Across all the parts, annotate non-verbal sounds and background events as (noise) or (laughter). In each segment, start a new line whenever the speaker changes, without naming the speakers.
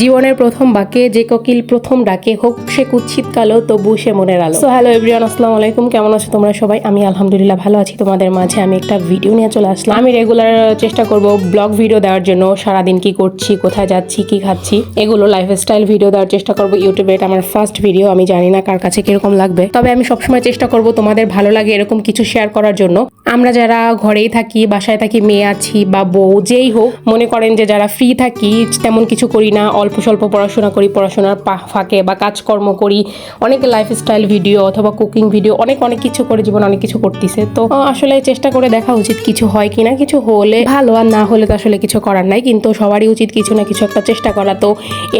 জীবনের প্রথম বাক্যে যে কোকিল প্রথম ডাকে, হোক সে কুচ্ছিত কালো, তবু সে মনের আলো। সো হ্যালো এভরিওয়ান আসসালামু আলাইকুম। কেমন আছো তোমরা সবাই? আমি আলহামদুলিল্লাহ ভালো আছি। তোমাদের মাঝে আমি একটা ভিডিও নিয়ে চলে আসলাম। আমি রেগুলার চেষ্টা করব ব্লগ ভিডিও দেওয়ার জন্য। সারাদিন কি করছি, কোথায় যাচ্ছি, কি খাচ্ছি, এগুলো লাইফস্টাইল ভিডিও দেওয়ার চেষ্টা করব। ইউটিউবে এটা আমার ফার্স্ট ভিডিও আমি জানি না কার কাছে কীরকম লাগবে। তবে আমি সবসময় চেষ্টা করব তোমাদের ভালো লাগে এরকম কিছু শেয়ার করার জন্য। আমরা যারা ঘরেই থাকি, বাসায় থাকি, মেয়ে আছি বা বউ, যেই হোক, মনে করেন যে যারা ফ্রি থাকি, তেমন কিছু করি না, অল্প স্বল্প পড়াশোনা করি, পড়াশোনার ফাঁকে বা কাজকর্ম করি, অনেকে লাইফস্টাইল ভিডিও অথবা কুকিং ভিডিও অনেক অনেক কিছু করে, জীবন অনেক কিছু করতেছে। তো আসলে চেষ্টা করে দেখা উচিত কিছু হয় কিনা, কিছু হলে ভালো আর না হলে তো আসলে কিছু করার নাই। কিন্তু সবারই উচিত কিছু না কিছু একটা চেষ্টা করা। তো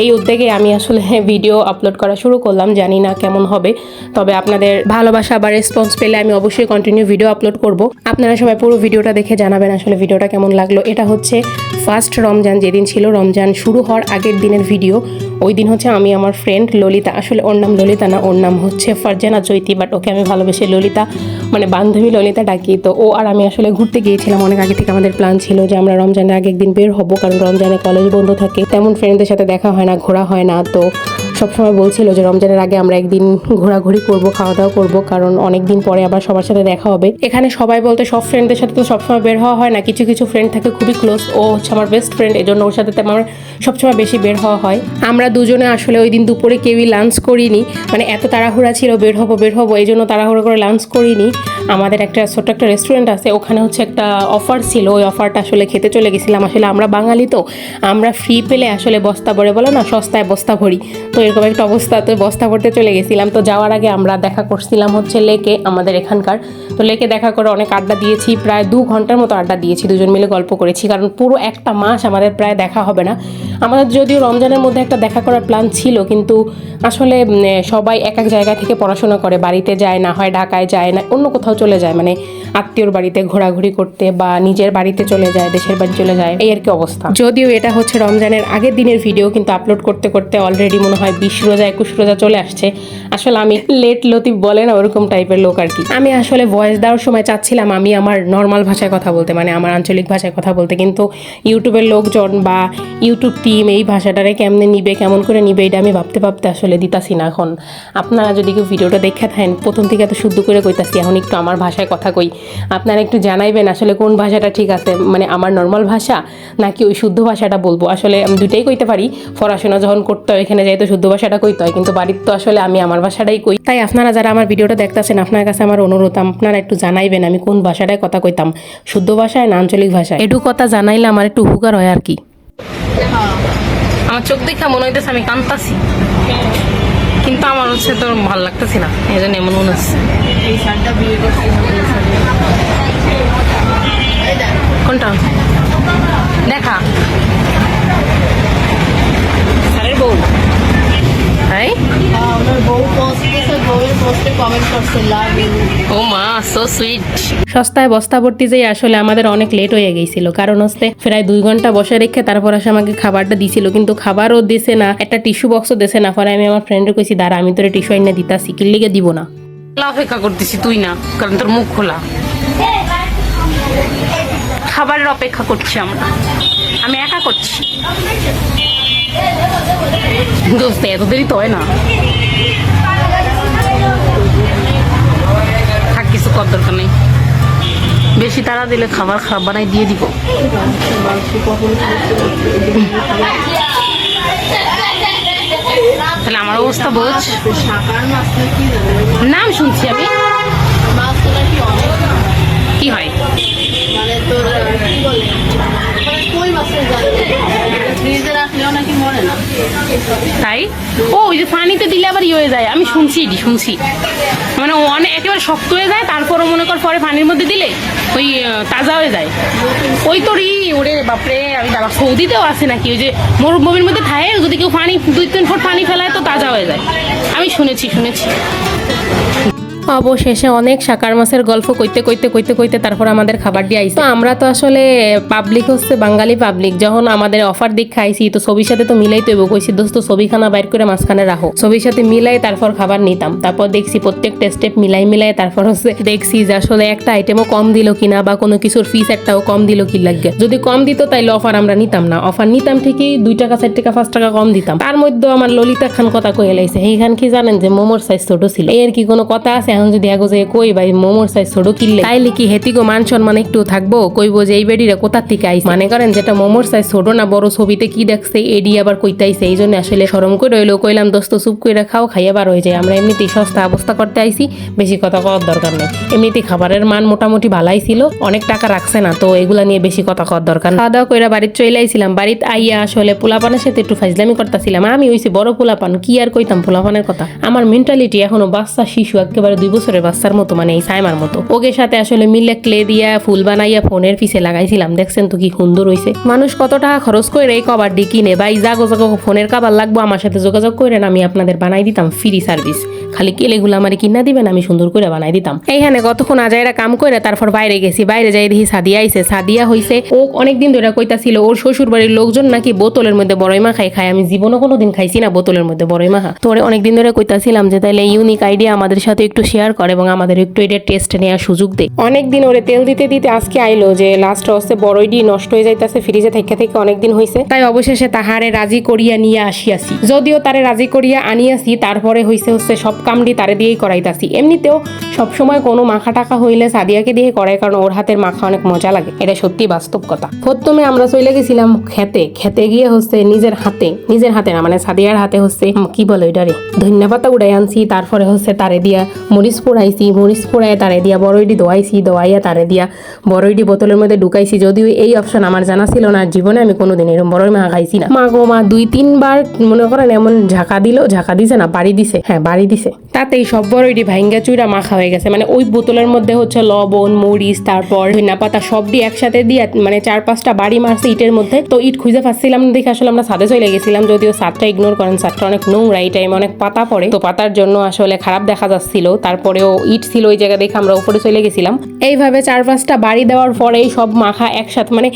এই উদ্যোগে আমি আসলে (laughs) ভিডিও আপলোড করা শুরু করলাম, জানি না কেমন হবে। তবে আপনাদের ভালোবাসা বা রেসপন্স পেলে আমি অবশ্যই কন্টিনিউ ভিডিও আপলোড করব। আপনারা সবাই পুরো ভিডিওটা দেখে জানাবেন আসলে ভিডিওটা কেমন লাগল। এটা হচ্ছে ফার্স্ট রমজান, যেদিন ছিল রমজান, শুরু হওয়ার আগের দিনের ভিডিও ওই দিন হচ্ছে আমি আমার ফ্রেন্ড ললিতা, আসলে ওর নাম ললিতা না, ওর নাম হচ্ছে ফারজানা চৈতি বাট ওকে আমি ভালোবেসে ললিতা মানে বান্ধবী ললিতা ডাকি। তো ও আর আমি আসলে ঘুরতে গিয়েছিলাম, অনেক আগে থেকে আমাদের প্ল্যান ছিল যে আমরা রমজানের আগে একদিন বের হব, কারণ রমজানে কলেজ বন্ধ থাকে, তেমন ফ্রেন্ডদের সাথে দেখা হয় না, ঘোরা হয় না। তো সবসময় বলছিল যে রমজানের আগে আমরা একদিন ঘোরাঘুরি করব খাওয়া দাওয়া করব, কারণ অনেক দিন পরে আবার সবার সাথে দেখা হবে। এখানে সবাই বলতে সব ফ্রেন্ডদের সাথে তো সবসময় বের হওয়া হয় না, কিছু কিছু ফ্রেন্ড থাকে খুবই ক্লোজ ও হচ্ছে আমার বেস্ট ফ্রেন্ড এই জন্য ওর সাথে তো আমার সবসময় বেশি বের হওয়া হয়। আমরা দুজনে আসলে ওই দিন দুপুরে কেউই লাঞ্চ করিনি মানে এত তাড়াহুড়া ছিল বের হব বের হব এই জন্য তাড়াহুড়ো করে লাঞ্চ করিনি। আমাদের একটা ছোট্ট একটা রেস্টুরেন্ট আছে, ওখানে হচ্ছে একটা অফার ছিল, ওই অফারটা আসলে খেতে চলে গেছিলাম। আসলে আমরা বাঙালি তো, আমরা ফ্রি পেলে আসলে বস্তা ভরে, বলো না, সস্তায় বস্তা ভরি। তো এরকম একটা অবস্থা, তো বস্তা ভরতে চলে গেছিলাম। তো যাওয়ার আগে আমরা দেখা করছিলাম হচ্ছে লেকে, আমাদের এখানকার। তো লেকে দেখা করে অনেক আড্ডা দিয়েছি, প্রায় দু ঘণ্টার মতো আড্ডা দিয়েছি, দুজন মিলে গল্প করেছি। কারণ পুরো একটা মাস আমাদের প্রায় দেখা হবে না। আমাদের যদিও রমজানের মধ্যে একটা দেখা করার প্ল্যান ছিল, কিন্তু আসলে সবাই এক এক জায়গা থেকে পড়াশোনা করে। বাড়িতে যায়, না হয় ঢাকায় যায়, না অন্য কোথাও চলে যায়। মানে আত্মীয়র বাড়িতে ঘোরাঘুরি করতে বা নিজের বাড়িতে চলে যায়, দেশের বাড়ি চলে যায়, এই আর কি অবস্থা। যদিও এটা হচ্ছে রমজানের আগের দিনের ভিডিও কিন্তু আপলোড করতে করতে অলরেডি মনে হয় বিশ রোজা, একুশ রোজা চলে আসছে। আসলে আমি লেট লতিফ বলে না, ওরকম টাইপের লোক আর কি। আমি আসলে ভয়েস দেওয়ার সময় চাচ্ছিলাম আমি আমার নর্মাল ভাষায় কথা বলতে মানে আমার আঞ্চলিক ভাষায় কথা বলতে, কিন্তু ইউটিউবের লোকজন বা ইউটিউব টিম এই ভাষাটারে কেমনে নিবে, কেমন করে নিবে, এটা আমি ভাবতে ভাবতে আসলে দিতাছি না এখন। আপনারা যদি কেউ ভিডিওটা দেখে থাকেন, প্রথম থেকে এত শুদ্ধ করে কইতাছি, এখন একটু আমার ভাষায় কথা কই। আপনারা একটু জানাইবেন আসলে কোন ভাষাটা ঠিক আছে মানে আমার নর্মাল ভাষা নাকি ওই শুদ্ধ ভাষাটা বলব? আসলে আমি দুইটাই কইতে পারি। পড়াশোনা যখন করতে হয় এখানে যাই তো শুদ্ধ ভাষাটা কইতে হয় কিন্তু বাড়ির তো আসলে আমি আমার ভাষাটাই কই। তাই আপনারা যারা আমার ভিডিওটা দেখতেছেন আপনার কাছে আমার অনুরোধ আপনারা একটু জানাইবেন আমি কোন ভাষাটায় কথা কইতাম। শুদ্ধ ভাষায় না আঞ্চলিক ভাষায়? একটু কথা জানাইলে আমার একটু উপকার হয় আর কি। আমার চোখ দেখা মনে হইতেছে আমি কান্তাছি। কিন্তু আমার হচ্ছে তোর ভালো লাগতেছে না এই জন্য এমন মনে হচ্ছে। কোনটা? দেখা।
ইউ
ও মা সো সুইট সস্তায় বস্তা ভর্তি যেই আসলে আমাদের অনেক লেট হয়ে গেছিল। কারণ হচ্ছে প্রায় দুই ঘণ্টা বসে রেখে তারপর আসে আমাকে খাবারটা দিছিল কিন্তু খাবারও দিছে না একটা টিস্যু বক্সও দিছে না। পরে আমি আমার ফ্রেন্ডে কইছি দাঁড়া আমি তোর টিস্যু আইনা দিতাছি কিল্লিগে দিব না। অপেক্ষা করতেছি তুই না কারণ তোর মুখ খোলা। খাবারের অপেক্ষা করছি আমরা। আমি একা করছি। এত দেরি তো হয় না। থাক কিছু কর দরকার নেই। বেশি তারা দিলে খাবার খারাপ বানাই দিয়ে দিব। তাহলে আমার অবস্থা বোঝ। নাম শুনছি আমি। পানিতে দিলে আবার ইয়ে হয়ে যায়। আমি শুনছি এটি, শুনছি। মানে অনেক একেবারে শক্ত হয়ে যায়, তারপরও মনে কর পরে পানির মধ্যে দিলে ওই তাজা হয়ে যায়। ওই তোরই ওরে বাপরে, আমি বাবা, সৌদিতেও আছে নাকি? ওই যে মরুভূমির মধ্যে থাকে, যদি কেউ পানি দুই তিন ফুট পানি ফেলায় তো তাজা হয়ে যায়। আমি শুনেছি শুনেছি। অবশেষে অনেক শাকার মাছের গল্প কইতে কইতে কইতে কইতে তারপর আমাদের খাবার দিয়ে আইছে। তো আমরা তো আসলে পাবলিক হচ্ছে বাঙালি পাবলিক যখন আমাদের অফার দিক খাইছি, তো ছবির সাথে তো মিলাই তো কইছি, দোস্ত, ছবিখানা বাইর করে মাঝখানে রাখো। ছবির সাথে মিলাই তারপর খাবার নিতাম। তারপর দেখছি প্রত্যেকটা স্টেপ মিলাই মিলাই তারপর হচ্ছে দেখছি যে আসলে একটা আইটেমও কম দিল কিনা বা কোনো কিছুর ফিস একটাও কম দিল কি লাগে যদি কম দিত তাইলে অফার আমরা নিতাম না। অফার নিতাম ঠিকই, দুই টাকা, চার টাকা, পাঁচ টাকা কম দিতাম। তার মধ্যে আমার ললিতা খান কথা কয়ে লাইছে, এইখান কি জানেন যে মোমোর সাইজ ছোট ছিল? এর কি কোনো কথা আছে এখন যদি আগে যে কই ভাই মোমোর সাইজ ছোট কিনলে তাইলে কি হেতিগো মান সম্মান একটু থাকব? কইবো যে এই বেডিরা কোথার থেকে আইস মানে করেন যেটা মোমোর সাইজ ছোট না বড় ছবিতে কি দেখছে এডি আবার কইতাইছে এই জন্য আসলে সরম করে রইল। কইলাম দোস্ত চুপ করে খাও খাইয়ে বার হয়ে যায়। আমরা এমনিতেই সস্তা অবস্থা করতে আইছি বেশি কথা কওয়ার দরকার নেই। এমনিতেই খাবারের মান মোটামুটি ভালাই ছিল অনেক টাকা রাখছে না তো এগুলা নিয়ে বেশি কথা কওয়ার দরকার খাওয়া দাওয়া কইরা বাড়িতে চলে আইছিলাম বাড়িতে আইয়া আসলে পোলাপানের সাথে একটু ফাইজলামি করতেছিলাম। আমি হইছি বড় পোলাপান কি আর কইতাম পোলাপানের কথা? আমার মেন্টালিটি এখনও বাচ্চা শিশু একেবারে দুই বছরের বাচ্চার মতো মানে এই সাইমার মতো। ওকে সাথে আসলে মিলে ক্লে দিয়া, ফুল বানাইয়া ফোনের পিছে লাগাইছিলাম। দেখছেন তো কি সুন্দর হয়েছে মানুষ কত টাকা খরচ করে এই কবারটি কিনে? বা এই জাগো জাগো ফোনের কাবার লাগবো, আমার সাথে যোগাযোগ করেন, আমি আপনাদের বানাই দিতাম ফ্রি সার্ভিস খালি কেলেগুলো আমার কিনা দিবেন, আমি সুন্দর করে বানাই দিতাম। এইখানে কতক্ষণ আজাইরা কাম করে তারপর বাইরে গেছি, বাইরে যাই দেখি সাদিয়া আইছে। সাদিয়া হইছে, ও অনেকদিন ধরে কইতাছিল, ওর শ্বশুর বাড়ির লোকজন নাকি বোতলের মধ্যে বড়ই মা খাই খায়। আমি জীবনও কোনোদিন খাইছি না বোতলের মধ্যে বড়ই মাখা। তো অনেকদিন ধরে কইতাছিলাম যে তাহলে ইউনিক আইডিয়া আমাদের সাথে একটু শেয়ার করে এবং আমাদের একটু এটা টেস্ট নেওয়ার সুযোগ দেয় অনেকদিন ওরে তেল দিতে দিতে আজকে আইলো যে লাস্ট হচ্ছে বড়ইডি নষ্ট হয়ে যাইতাছে ফ্রিজে থেকে থেকে অনেকদিন হইছে। তাই অবশেষে তাহারে রাজি করিয়া নিয়ে আসিয়াছি। যদিও তারে রাজি করিয়া আনিয়াছি, তারপরে হইছে হচ্ছে সব কামটি তারে দিয়েই করাইতাছি। এমনিতেও সবসময় কোনো মাখা টাকা হইলে সাদিয়াকে দিয়ে করায়, কারণ ওর হাতের মাখা অনেক মজা লাগে। এটা সত্যি বাস্তব কথা। প্রথমে আমরা চলে গেছিলাম খেতে। খেতে গিয়ে হচ্ছে নিজের হাতে নিজের হাতে না মানে সাদিয়ার হাতে হচ্ছে কি বলে ওইটারে ধন্যা পাতা উড়াই আনছি, তারপরে হচ্ছে তারে দিয়া মরিচ পোড়াইছি। মরিচ পোড়ায় তারে দিয়া বড়ইডি দোয়াইছি, দোয়াইয়া তারে দিয়া বড়ইডি বোতলের মধ্যে ঢুকাইছি। যদিও এই অপশন আমার জানা ছিল না, জীবনে আমি কোনোদিন এরকম বড়ই মাখা খাইছি না। মা গো মা, দুই তিনবার মনে করেন এমন ঝাঁকা দিল, ঝাঁকা দিছে না, বাড়ি দিছে। হ্যাঁ বাড়ি দিছে। তাতেই সব বড়ইডি ভাইঙ্গা চুইরা মাখা হয়ে গেছে। মানে ওই বোতলের মধ্যে হচ্ছে লবণ, মরিচ, তারপর ধনিয়া পাতা সব দিয়ে একসাথে দিয়ে মানে চার পাঁচটা বাড়ি মারছে ইটের মধ্যে। তো ইট খুঁজে পাচ্ছিলাম দেখে আসলে আমরা সাদে চলে গেছিলাম, যদিও সাদটা ইগনোর করেন সাদটা অনেক নোংরা, এই টাইমে অনেক পাতা পড়ে। তো পাতার জন্য আসলে খারাপ দেখা যাচ্ছিল, তারপরেও ইট ছিল ওই জায়গা দেখে আমরা উপরে চলে গেছিলাম। এইভাবে চার পাঁচটা বাড়ি দেওয়ার পরেই সব মাখা একসাথে মানে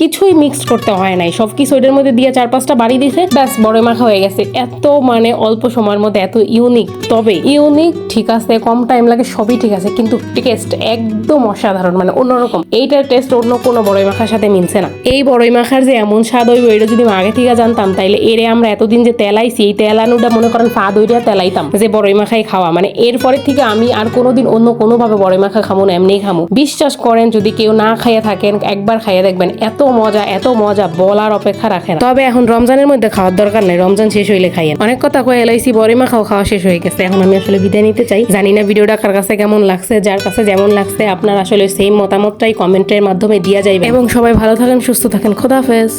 কিছুই মিক্সড করতে হয় নাই। সব কিছু ওইটার মধ্যে দিয়ে চার পাঁচটা বাড়ি দিছে, ব্যাস বড় মাখা হয়ে গেছে। এত মানে অল্প সময়ের মধ্যে, এত ইউনিক তবে ইউনিক ঠিক আছে, কম টাইম লাগে, সবই ঠিক আছে, কিন্তু টেস্ট একদম অসাধারণ মানে অন্যরকম। এইটার টেস্ট অন্য কোনো বড়ই মাখার সাথে মিলছে না। এই বড়ই মাখার যে এমন স্বাদ হইব, এটা যদি আগে থেকে জানতাম, তাইলে এরে আমরা এতদিন যে তেলাইছি, এই তেলানুটা মনে করেন ফাদ ওইটা তেলাইতাম, যে বড়ই মাখাই খাওয়া। মানে এরপরে থেকে আমি আর কোনোদিন অন্য কোনোভাবে বড়ই মাখা খামো না, এমনিই খামো। বিশ্বাস করেন, যদি কেউ না খাইয়ে থাকেন, একবার খাইয়ে দেখবেন, এত মজা এত মজা, বলার অপেক্ষা রাখে না। তবে এখন রমজানের মধ্যে খাওয়ার দরকার নেই, রমজান শেষ হইলে খাইয়েন। অনেক কথা কয়ে এলাইছি, বড়ই মাখাও খাওয়া শেষ হয়ে গেছে। এখন আমি আসলে বিদায় নিতে চাই। জানি না ভিডিওটা কার কাছে কেমন লাগছে, যার কাছে যেমন লাগছে, আপনার আসলে সেই মতামতটাই কমেন্টের মাধ্যমে দিয়া যাইবে এবং সবাই ভালো থাকেন, সুস্থ থাকেন। খোদাফেজ